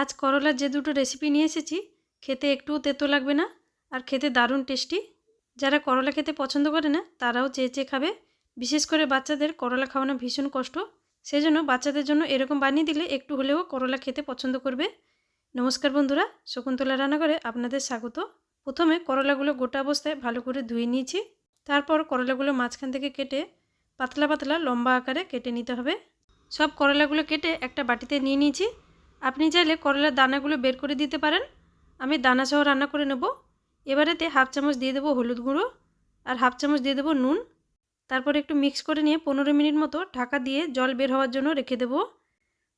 আজ করলার যে দুটো রেসিপি নিয়ে এসেছি, খেতে একটুও তেতো লাগবে না আর খেতে দারুণ টেস্টি যারা করলা খেতে পছন্দ করে না, তারাও চেয়ে চেয়ে খাবে, বিশেষ করে বাচ্চাদের করলা খাওয়ানো ভীষণ কষ্ট। সেই জন্য বাচ্চাদের জন্য এরকম বানিয়ে দিলে একটু হলেও করলা খেতে পছন্দ করবে। নমস্কার বন্ধুরা, শকুন্তলা রান্নাঘরে আপনাদের স্বাগত। প্রথমে করলাগুলো গোটা অবস্থায় ভালো করে ধুয়ে নিয়েছি। তারপর করলাগুলো মাঝখান থেকে কেটে পাতলা পাতলা লম্বা আকারে কেটে নিতে হবে। সব করলাগুলো কেটে একটা বাটিতে নিয়ে নিয়েছি। আপনি চাইলে করলার দানাগুলো বের করে দিতে পারেন। আমি দানা সহ রান্না করে নেব। এবারেতে হাফ চামচ দিয়ে দেবো হলুদ গুঁড়ো আর হাফ চামচ দিয়ে দেবো নুন। তারপর একটু মিক্স করে নিয়ে পনেরো মিনিট মতো ঢাকা দিয়ে জল বের হওয়ার জন্য রেখে দেবো।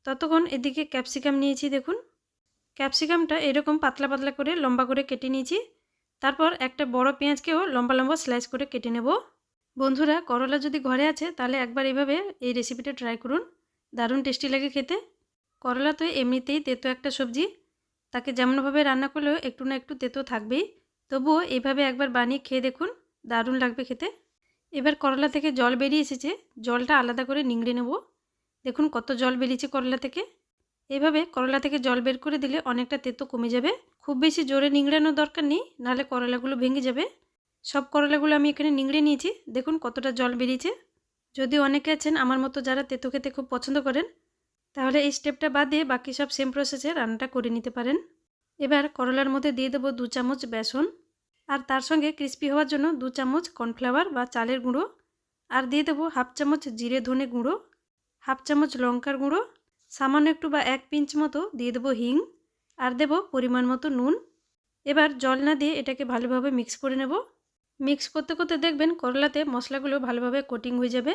ততক্ষণ এদিকে ক্যাপসিকাম নিয়েছি, দেখুন। ক্যাপসিকামটা এরকম পাতলা পাতলা করে লম্বা করে কেটে নিয়েছি। তারপর একটা বড় পেঁয়াজকেও লম্বা লম্বা স্লাইস করে কেটে নেব। বন্ধুরা, করলা যদি ঘরে আছে, তাহলে একবার এইভাবে এই রেসিপিটা ট্রাই করুন। দারুণ টেস্টি লাগে খেতে। করলা তো এমনিতেই তেতো একটা সবজি। তাকে যেমনভাবে রান্না করলেও একটু না একটু তেতো থাকবেই। তবুও এইভাবে একবার বানিয়ে খেয়ে দেখুন, দারুণ লাগবে খেতে। এবার করলা থেকে জল বেরিয়ে এসেছে, জলটা আলাদা করে নিংড়ে নেব। দেখুন কত জল বেরিয়েছে করলা থেকে। এভাবে করলা থেকে জল বের করে দিলে অনেকটা তেতো কমে যাবে। খুব বেশি জোরে নিংড়ানোর দরকার নেই, নাহলে করলাগুলো ভেঙে যাবে। সব করলাগুলো আমি এখানে নিংড়ে নিয়েছি, দেখুন কতটা জল বেরিয়েছে। যদি অনেকে আছেন আমার মতো যারা তেতো খেতে খুব পছন্দ করেন তাহলে এই স্টেপটা বাদ দিয়ে বাকি সব সেম প্রসেসে রান্নাটা করে নিতে পারেন। এবার করলার মধ্যে দিয়ে দেবো দু চামচ বেসন। আর তার সঙ্গে ক্রিস্পি হওয়ার জন্য দু চামচ কর্নফ্লাওয়ার বা চালের গুঁড়ো। আর দিয়ে দেবো হাফ চামচ জিরে ধনে গুঁড়ো হাফ চামচ লঙ্কার গুঁড়ো, সামান্য একটু বা এক পিঞ্চ মতো দিয়ে দেবো হিং। আর দেব পরিমাণ মতো নুন। এবার জল না দিয়ে এটাকে ভালোভাবে মিক্স করে নেব। মিক্স করতে করতে দেখবেন করলাতে মশলাগুলো ভালোভাবে কোটিং হয়ে যাবে।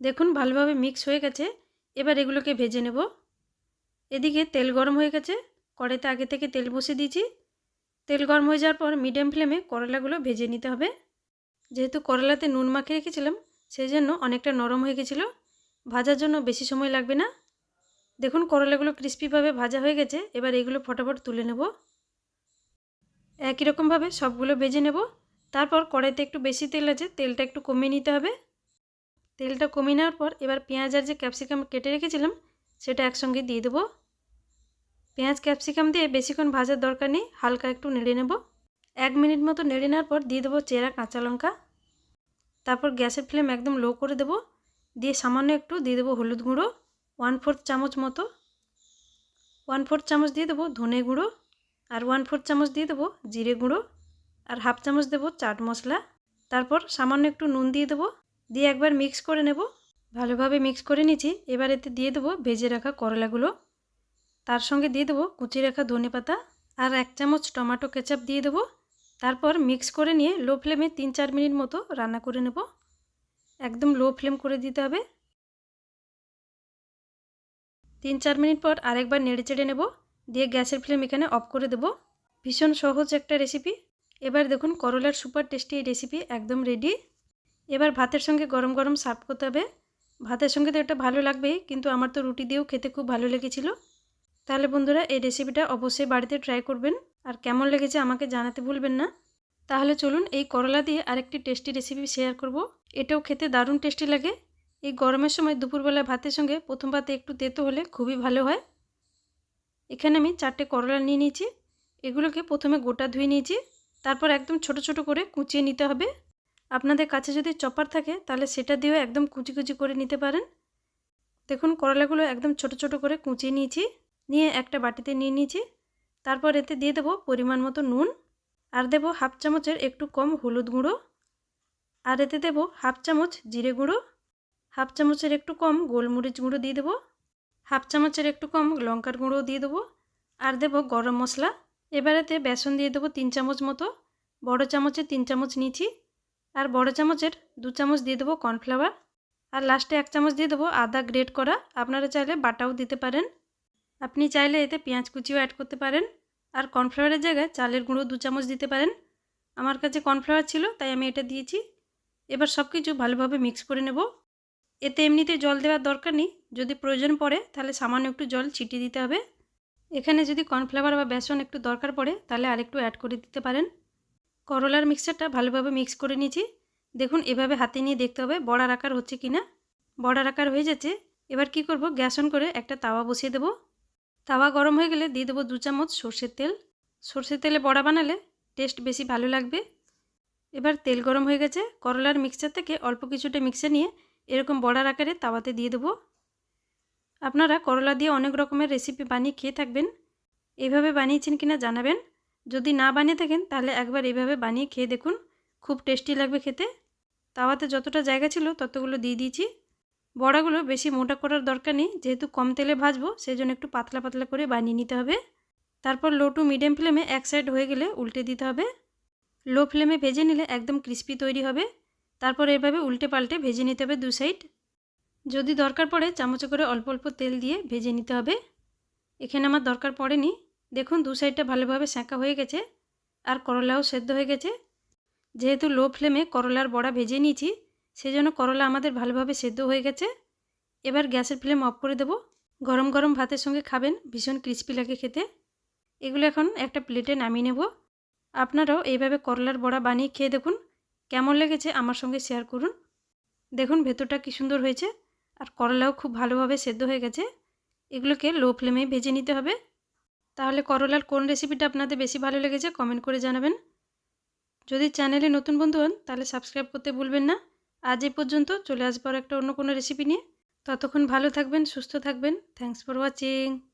দেখুন ভালোভাবে মিক্স হয়ে গেছে। এবার এগুলোকে ভেজে নেব। এদিকে তেল গরম হয়ে গেছে। কড়াইতে আগে থেকে তেল বসিয়ে দিয়েছি। তেল গরম হয়ে যাওয়ার পর মিডিয়াম ফ্লেমে করলাগুলো ভেজে নিতে হবে। যেহেতু করলাতে নুন মাখিয়ে রেখেছিলাম সেই জন্য অনেকটা নরম হয়ে গেছিল। ভাজার জন্য বেশি সময় লাগবে না। দেখুন করলাগুলো ক্রিস্পিভাবে ভাজা হয়ে গেছে। এবার এগুলো ফটাফট তুলে নেব। একই রকমভাবে সবগুলো ভেজে নেব। তারপর কড়াইতে একটু বেশি তেল আছে, তেলটা একটু কমিয়ে নিতে হবে। তেলটা কমিয়ে নেওয়ার পর এবার পেঁয়াজ আর যে ক্যাপসিকাম কেটে রেখেছিলাম, সেটা একসঙ্গে দিয়ে দেবো। পেঁয়াজ, ক্যাপসিকাম দিয়ে বেশিক্ষণ ভাজার দরকার নেই, হালকা একটু নেড়ে নেব। এক মিনিট মতো নেড়ে নেওয়ার পর দিয়ে দেবো চেরা কাঁচা লঙ্কা। তারপর গ্যাসের ফ্লেম একদম লো করে দেবো। দিয়ে সামান্য একটু দিয়ে দেবো হলুদ গুঁড়ো, ওয়ান ফোর্থ চামচ মতো। ওয়ান ফোর্থ চামচ দিয়ে দেবো ধনে গুঁড়ো আর ওয়ান ফোর্থ চামচ দিয়ে দেবো জিরে গুঁড়ো আর হাফ চামচ দেবো চাট মশলা। তারপর সামান্য একটু নুন দিয়ে দেবো। দিয়ে একবার মিক্স করে নেব। ভালোভাবে মিক্স করে নিয়েছি। এবার এতে দিয়ে দেবো ভেজে রাখা করলাগুলো। তার সঙ্গে দিয়ে দেবো কুচি রাখা ধনে পাতা আর এক চামচ টমেটো কেচাপ দিয়ে দেবো। তারপর মিক্স করে নিয়ে লো ফ্লেমে তিন চার মিনিট মতো রান্না করে নেব। একদম লো ফ্লেম করে দিতে হবে। তিন চার মিনিট পর আরেকবার নেড়ে চেড়ে নেব। দিয়ে গ্যাসের ফ্লেম এখানে অফ করে দেব। ভীষণ সহজ একটা রেসিপি এবার দেখুন করলার সুপার টেস্টি এই রেসিপি একদম রেডি এবার ভাতের সঙ্গে গরম গরম সার্ভ করতে হবে। ভাতের সঙ্গে তো এটা ভালো লাগবেই, কিন্তু আমার তো রুটি দিয়েও খেতে খুব ভালো লেগেছিল। তাহলে বন্ধুরা, এই রেসিপিটা অবশ্যই বাড়িতে ট্রাই করবেন। আর কেমন লেগেছে আমাকে জানাতে ভুলবেন না। তাহলে চলুন এই করলা দিয়ে আরেকটি টেস্টি রেসিপি শেয়ার করব। এটাও খেতে দারুণ টেস্টি লাগে। এই গরমের সময় দুপুরবেলা ভাতের সঙ্গে প্রথম ভাতে একটু তেতো হলে খুবই ভালো হয়। এখানে আমি চারটে করলা নিয়ে নিয়েছি। এগুলোকে প্রথমে গোটা ধুয়ে নিয়েছি। তারপর একদম ছোট ছোট করে কুচিয়ে নিতে হবে। আপনাদের কাছে যদি চপার থাকে, তাহলে সেটা দিয়েও একদম কুচি কুচি করে নিতে পারেন। দেখুন, করলাগুলো একদম ছোট ছোট করে কুচিয়ে নিয়েছি। নিয়ে একটা বাটিতে নিয়ে নিয়েছি। তারপর এতে দিয়ে দেবো পরিমাণ মতো নুন। আর দেবো হাফ চামচের একটু কম হলুদ গুঁড়ো। আর এতে দেবো হাফ চামচ জিরে গুঁড়ো। হাফ চামচের একটু কম গোলমরিচ গুঁড়ো দিয়ে দেবো। হাফ চামচের একটু কম লঙ্কার গুঁড়ো দিয়ে দেবো। আর দেবো গরম মশলা। এবারেতে বেসন দিয়ে দেবো তিন চামচ মতো। বড় চামচে তিন চামচ নিয়েছি। আর বড় চামচের দু চামচ দিয়ে দেবো কর্নফ্লাওয়ার। আর লাস্টে এক চামচ দিয়ে দেবো আদা গ্রেট করা। আপনারা চাইলে বাটাও দিতে পারেন। আপনি চাইলে এতে পেঁয়াজ কুচিও অ্যাড করতে পারেন। আর কর্নফ্লাওয়ারের জায়গায় চালের গুঁড়ো দু চামচ দিতে পারেন। আমার কাছে কর্নফ্লাওয়ার ছিল, তাই আমি এটা দিয়েছি। এবার সব কিছু ভালোভাবে মিক্স করে নেব। এতে এমনিতে জল দেওয়ার দরকার নেই। যদি প্রয়োজন পড়ে, তাহলে সামান্য একটু জল ছিটিয়ে দিতে হবে। এখানে যদি কর্নফ্লাওয়ার বা বেসন একটু দরকার পড়ে, তাহলে আরেকটু অ্যাড করে দিতে পারেন। করলার মিক্সচারটা ভালোভাবে মিক্স করে নিয়েছি। দেখুন, এভাবে হাতে নিয়ে দেখতে হবে বড়ার আকার হচ্ছে কি না। বড়ার আকার হয়ে যাচ্ছে। এবার কি করব? গ্যাস অন করে একটা তাওয়া বসিয়ে দেবো। তাওয়া গরম হয়ে গেলে দিয়ে দেবো দু চামচ সর্ষের তেল। সর্ষের তেলে বড়া বানালে টেস্ট বেশি ভালো লাগবে। এবার তেল গরম হয়ে গেছে। করলার মিক্সচার থেকে অল্প কিছুটা মিক্সে নিয়ে এরকম বড়ার আকারে তাওয়াতে দিয়ে দেবো। আপনারা করলা দিয়ে অনেক রকমের রেসিপি বানিয়ে খেয়ে থাকবেন। এইভাবে বানিয়েছেন কিনা জানাবেন। যদি না বানিয়ে থাকেন, তাহলে একবার এইভাবে বানিয়ে খেয়ে দেখুন। খুব টেস্টি লাগবে খেতে। তাওয়াতে যতটা জায়গা ছিল, ততগুলো দিয়ে দিয়েছি। বড়াগুলো বেশি মোটা করার দরকার নেই, যেহেতু কম তেলে ভাজবো সেই জন্য একটু পাতলা পাতলা করে বানিয়ে নিতে হবে। তারপর লো টু মিডিয়াম ফ্লেমে এক সাইড হয়ে গেলে উল্টে দিতে হবে। লো ফ্লেমে ভেজে নিলে একদম ক্রিস্পি তৈরি হবে। তারপর এভাবে উল্টে পাল্টে ভেজে নিতে হবে দু সাইড যদি দরকার পড়ে, চামচে করে অল্প অল্প তেল দিয়ে ভেজে নিতে হবে। এখানে আমার দরকার পড়েনি। দেখুন, দু সাইডটা ভালোভাবে সেঁকা হয়ে গেছে আর করলাও সেদ্ধ হয়ে গেছে। যেহেতু লো ফ্লেমে করলার বড়া ভেজে নিয়েছি সেই জন্য করলা আমাদের ভালোভাবে সেদ্ধ হয়ে গেছে। এবার গ্যাসের ফ্লেম অফ করে দেব। গরম গরম ভাতের সঙ্গে খাবেন, ভীষণ ক্রিস্পি লাগে খেতে। এগুলো এখন একটা প্লেটে নামিয়ে নেব। আপনারাও এইভাবে করলার বড়া বানিয়ে খেয়ে দেখুন, কেমন লেগেছে আমার সঙ্গে শেয়ার করুন। দেখুন ভেতরটা কী সুন্দর হয়েছে, আর করলাও খুব ভালোভাবে সেদ্ধ হয়ে গেছে। এগুলোকে লো ফ্লেমে ভেজে নিতে হবে। তাহলে করলার কোন রেসিপিটা আপনাদের বেশি ভালো লেগেছে কমেন্ট করে জানাবেন। যদি চ্যানেলে নতুন বন্ধু হন, তাহলে সাবস্ক্রাইব করতে ভুলবেন না। আজ এই পর্যন্ত চলে আসবার একটা অন্য কোনো রেসিপি নিয়ে। ততক্ষণ ভালো থাকবেন, সুস্থ থাকবেন। Thanks for watching